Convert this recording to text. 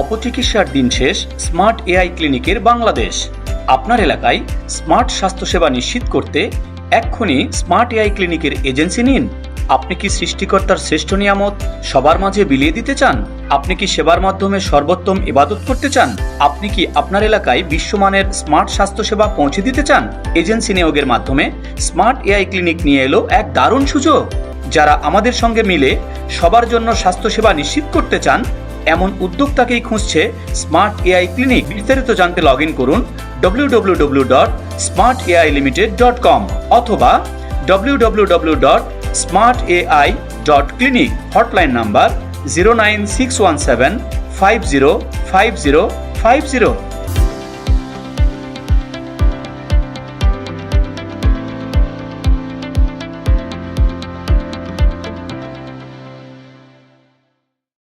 অপচিকিৎসার দিন শেষ smart AI ক্লিনিকের বাংলাদেশ। আপনার এলাকায় স্মার্ট স্বাস্থ্যসেবা নিশ্চিত করতে এক্ষুনি স্মার্ট এআই ক্লিনিকের এজেন্সি নিন। আপনি কি সৃষ্টিকর্তার শ্রেষ্ঠ নিয়ামত সবার মাঝে বিলিয়ে দিতে চান? আপনি কি সেবার মাধ্যমে সর্বোত্তম ইবাদত করতে চান? আপনি কি আপনার এলাকায় বিশ্বমানের স্মার্ট স্বাস্থ্যসেবা পৌঁছে দিতে চান? এজেন্সি নিয়োগের মাধ্যমে স্মার্ট এআই ক্লিনিক নিয়ে এলো এক দারুণ সুযোগ। যারা আমাদের সঙ্গে মিলে সবার জন্য স্বাস্থ্যসেবা নিশ্চিত করতে চান এমন উদ্যোক্তাকেই খুঁজছে স্মার্ট এআই ক্লিনিক বিস্তারিত জানতে লগ ইন করুন W dot smart AI limited dot com অথবা W dot smart AI dot clinic hotline number zero nine six one seven five zero five zero five zero